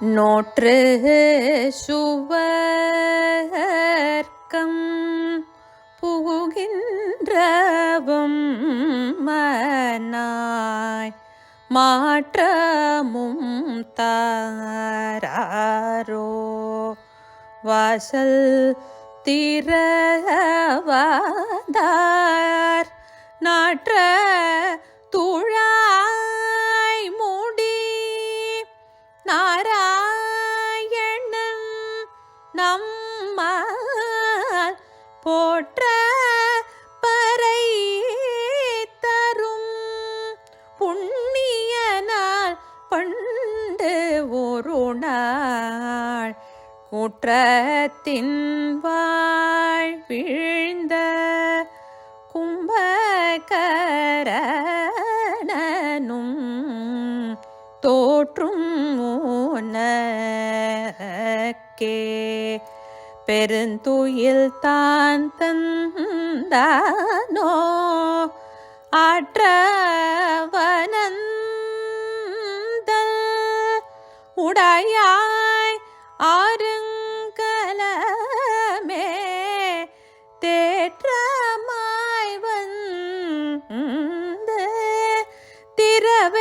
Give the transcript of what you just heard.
நோற்று சுவர்க்கம் புகுகின்றவும் மனாய் மாற்றமும் தாரோ வாசல் திரவாதார் நாற்ற துழா நம்மால் போற்ற பறை தரும். புண்ணியனால் பண்டு ஒரு நாள் குற்றத்தின் வாழ் வீழ்ந்த கும்பகரனும் தோற்றும் தனக்கே பெருந்துயில் தான் தந்தானோ? ஆற்றவனந்த உடையாய் ஆருங்கலமே தேற்றமாய் வந்து. திரவேலோரம்